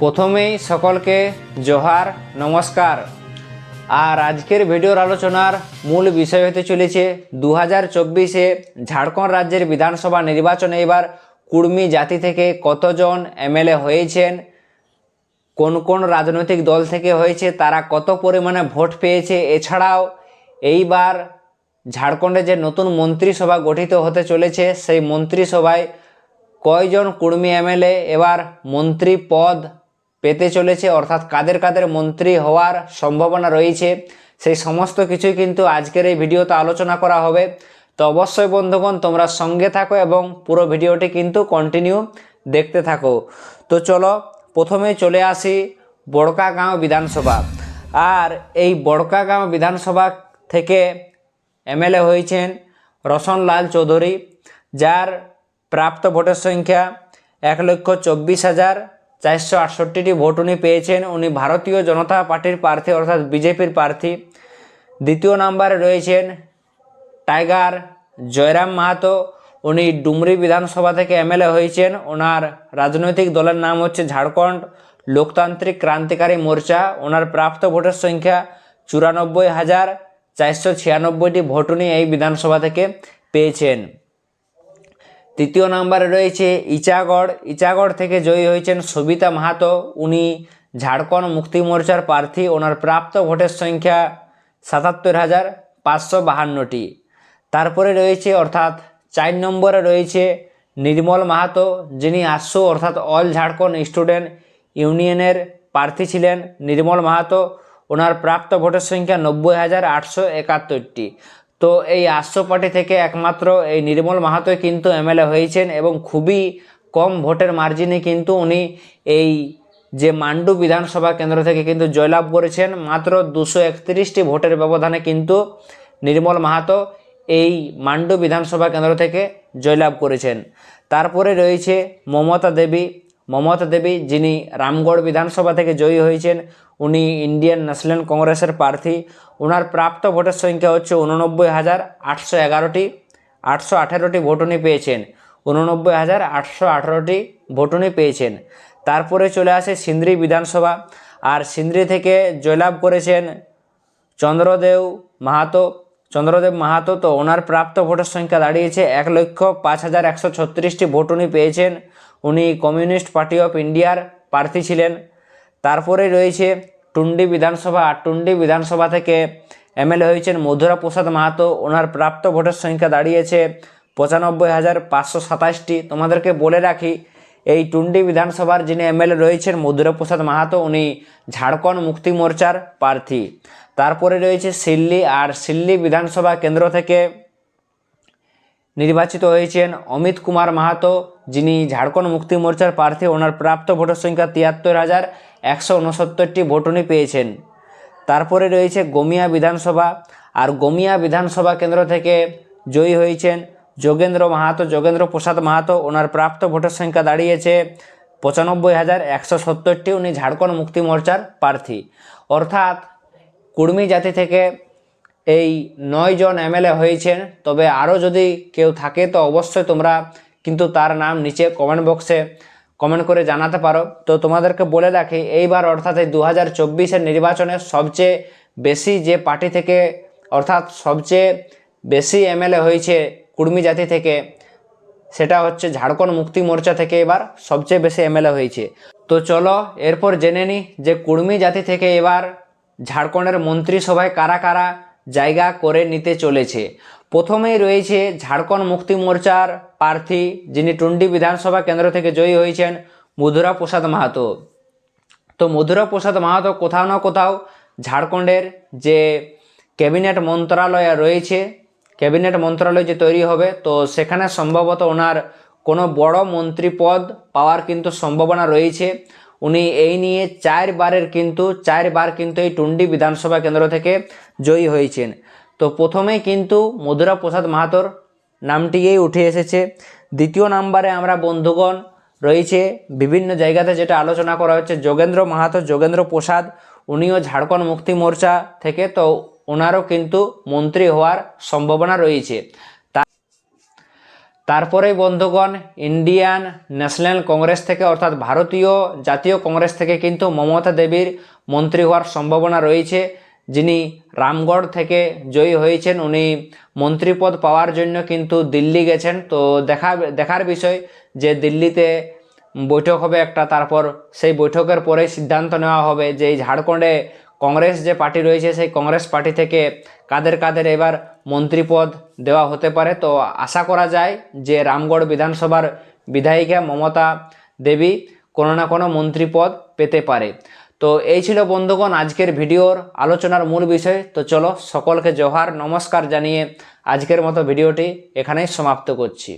প্রথমেই সকলকে জোহার, নমস্কার। আর আজকের ভিডিওর আলোচনার মূল বিষয় হতে চলেছে দু হাজার চব্বিশে ঝাড়খণ্ড রাজ্যের বিধানসভা নির্বাচনে এবার কুর্মী জাতি থেকে কতজন এমএলএ হয়েছেন, কোন কোন রাজনৈতিক দল থেকে হয়েছে, তারা কত পরিমাণে ভোট পেয়েছে, এছাড়াও এইবার ঝাড়খণ্ডে যে নতুন মন্ত্রিসভা গঠিত হতে চলেছে, সেই মন্ত্রিসভায় কয়জন কুর্মী এমএলএ, এবার মন্ত্রী পদ পেতে চলেছে, অর্থাৎ কাদের কাদের মন্ত্রী হওয়ার সম্ভাবনা রয়েছে, সেই সমস্ত কিছুই কিন্তু আজকের এই ভিডিওতে আলোচনা করা হবে। তো অবশ্যই বন্ধুগণ, তোমরা সঙ্গে থাকো এবং পুরো ভিডিওটি কিন্তু কন্টিনিউ দেখতে থাকো। তো চলো, প্রথমে চলে আসি বড়কাগাঁও বিধানসভা। আর এই বড়কাগাঁও বিধানসভা থেকে এমএলএ হয়েছেন রসনলাল চৌধুরী, যার প্রাপ্ত ভোটের সংখ্যা এক লক্ষ চব্বিশ হাজার চারশো আটষট্টিটি ভোট উনি পেয়েছেন। উনি ভারতীয় জনতা পার্টির প্রার্থী, অর্থাৎ বিজেপির প্রার্থী। দ্বিতীয় নাম্বারে রয়েছেন টাইগার জয়রাম মাহাতো। উনি ডুমরি বিধানসভা থেকে এমএলএ হয়েছেন। ওনার রাজনৈতিক দলের নাম হচ্ছে ঝাড়খণ্ড লোকতান্ত্রিক ক্রান্তিকারী মোর্চা। ওনার প্রাপ্ত ভোটের সংখ্যা চুরানব্বই হাজার চারশো ছিয়ানব্বইটি ভোট উনি এই বিধানসভা থেকে পেয়েছেন। তৃতীয় নম্বরে রয়েছে ইচাগড়। ইচাগড় থেকে জয়ী হয়েছেন সবিতা মাহাতো। উনি ঝাড়খণ্ড মুক্তি মোর্চার প্রার্থী। ওনার প্রাপ্ত ভোটের সংখ্যা সাতাত্তর হাজার পাঁচশো বাহান্নটি। তারপরে রয়েছে অর্থাৎ চার নম্বরে রয়েছে নির্মল মাহাতো, যিনি আসু অর্থাৎ অল ঝাড়খণ্ড স্টুডেন্ট ইউনিয়নের প্রার্থী ছিলেন। নির্মল মাহাতো, ওনার প্রাপ্ত ভোটের সংখ্যা নব্বই হাজার আটশো একাত্তরটি। তো এই আটশো পার্টি থেকে একমাত্র এই নির্মল মাহাতোই কিন্তু এমএলএ হয়েছেন এবং খুবই কম ভোটের মার্জিনে কিন্তু উনি এই যে মান্ডু বিধানসভা কেন্দ্র থেকে কিন্তু জয়লাভ করেছেন। মাত্র দুশো একত্রিশটি ভোটের ব্যবধানে কিন্তু নির্মল মাহাতো এই মান্ডু বিধানসভা কেন্দ্র থেকে জয়লাভ করেছেন। তারপরে রয়েছে মমতা দেবী মমতা দেবী, যিনি রামগড় বিধানসভা থেকে জয়ী হয়েছেন, উনি ইন্ডিয়ান ন্যাশনাল কংগ্রেসের প্রার্থী। ওনার প্রাপ্ত ভোটের সংখ্যা হচ্ছে উননব্বই হাজার আটশো এগারোটি, আটশো আঠেরোটি ভোট উনি পেয়েছেন। উননব্বই হাজার আটশো আঠেরোটি ভোট উনি পেয়েছেন। তারপরে চলে আসে সিন্দ্রি বিধানসভা। আর সিন্দ্রি থেকে জয়লাভ করেছেন চন্দ্রদেব মাহাতো। চন্দ্রদেব মাহাতো তো ওনার প্রাপ্ত ভোটের সংখ্যা দাঁড়িয়েছে এক লক্ষ পাঁচ হাজার একশো ছত্রিশটি ভোট উনি পেয়েছেন। উনি কমিউনিস্ট পার্টি অফ ইন্ডিয়ার প্রার্থী ছিলেন। তারপরে রয়েছে টুন্ডি বিধানসভা। টুন্ডি বিধানসভা থেকে এমএলএ হয়েছেন মধুরা প্রসাদ মাহাতো। ওনার প্রাপ্ত ভোটের সংখ্যা দাঁড়িয়েছে পঁচানব্বই হাজার পাঁচশো সাতাশটি। তোমাদেরকে বলে রাখি, এই টুন্ডি বিধানসভার যিনি এমএলএ রয়েছেন মধুরা প্রসাদ মাহাতো, উনি ঝাড়খণ্ড মুক্তি মোর্চার প্রার্থী। তারপরে রয়েছে সিল্লি আর সিল্লি বিধানসভা কেন্দ্র থেকে নির্বাচিত হয়েছেন অমিত কুমার মাহাতো, যিনি ঝাড়খণ্ড মুক্তি মোর্চার প্রার্থী, ওনার প্রাপ্ত ভোটের সংখ্যা তিয়াত্তর হাজার একশো উনসত্তরটি ভোট উনি পেয়েছেন। তারপরে রয়েছে গমিয়া বিধানসভা, আর গমিয়া বিধানসভা কেন্দ্র থেকে জয়ী হয়েছেন যোগেন্দ্র মাহাতো, যোগেন্দ্র প্রসাদ মাহাতো, ওনার প্রাপ্ত ভোটের সংখ্যা দাঁড়িয়েছে পঁচানব্বই হাজার একশো সত্তরটি, উনি ঝাড়খণ্ড মুক্তি মোর্চার প্রার্থী। অর্থাৎ কুর্মী জাতি থেকে এই নয় জন এমএলএ হয়েছেন। তবে আরও যদি কেউ থাকে, তো অবশ্যই তোমরা কিন্তু তার নাম নিচে কমেন্ট বক্সে কমেন্ট করে জানাতে পারো। তো তোমাদেরকে বলে রাখি, এইবার অর্থাৎ এই দু হাজার নির্বাচনে সবচেয়ে বেশি যে পার্টি থেকে, অর্থাৎ সবচেয়ে বেশি এমএলএ হয়েছে কুর্মী জাতি থেকে, সেটা হচ্ছে ঝাড়খণ্ড মুক্তি মোর্চা থেকে এবার সবচেয়ে বেশি এমএলএ হয়েছে। তো চলো, এরপর জেনে নিই যে কুর্মী জাতি থেকে এবার ঝাড়খণ্ডের মন্ত্রিসভায় কারা কারা জায়গা করে নিতে চলেছে? প্রথমেই রয়েছে ঝাড়খণ্ড মুক্তি মোর্চার প্রার্থী, যিনি টুন্ডি বিধানসভা কেন্দ্র থেকে জয়ী হয়েছেন মধুরা প্রসাদ মাহাতো। তো মধুরা প্রসাদ মাহাতো কোথাও না কোথাও ঝাড়খণ্ডের যে ক্যাবিনেট মন্ত্রণালয় রয়েছে, ক্যাবিনেট মন্ত্রণালয় যে তৈরি হবে, তো সেখানে সম্ভবত ওনার কোনো বড় মন্ত্রী পদ পাওয়ার কিন্তু সম্ভাবনা রয়েছে। উনি এই নিয়ে চারবারের কিন্তু, চারবার কিন্তু এই টুন্ডি বিধানসভা কেন্দ্র থেকে জয়ী হয়েছেন। তো প্রথমেই কিন্তু মধুরা প্রসাদ মাহাতোর নামটিই উঠে এসেছে। দ্বিতীয় নাম্বারে আমরা বন্ধুগণ রয়েছে, বিভিন্ন জায়গাতে যেটা আলোচনা করা হচ্ছে, যোগেন্দ্র মাহাতো, যোগেন্দ্র প্রসাদ, উনিও ঝাড়খণ্ড মুক্তি মোর্চা থেকে, তো ওনারও কিন্তু মন্ত্রী হওয়ার সম্ভাবনা রয়েছে। তা- তারপরেই বন্ধুগণ ইন্ডিয়ান ন্যাশনাল কংগ্রেস থেকে, অর্থাৎ ভারতীয় জাতীয় কংগ্রেস থেকে কিন্তু মমতা দেবীর মন্ত্রী হওয়ার সম্ভাবনা রয়েছে। যিনি রামগড় থেকে জয়ী হয়েছেন, উনি মন্ত্রীপদ পাওয়ার জন্য কিন্তু দিল্লি গেছেন। তো দেখা, দেখার বিষয় যে দিল্লিতে বৈঠক হবে একটা, তারপর সেই বৈঠকের পরে সিদ্ধান্ত নেওয়া হবে যে এই ঝাড়খণ্ডে কংগ্রেস যে পার্টি রয়েছে, সেই কংগ্রেস পার্টি থেকে কাদের কাদের এবার মন্ত্রীপদ দেওয়া হতে পারে? তো আশা করা যায় যে রামগড় বিধানসভার বিধায়িকা মমতা দেবী কোনো না কোনো মন্ত্রীপদ পেতে পারে। তো এই ছিল বন্ধুগণ আজকের ভিডিওর আলোচনার মূল বিষয়। তো চলো সকলকে জোহার, নমস্কার জানিয়ে আজকের মতো ভিডিওটি এখানেই সমাপ্ত করছি।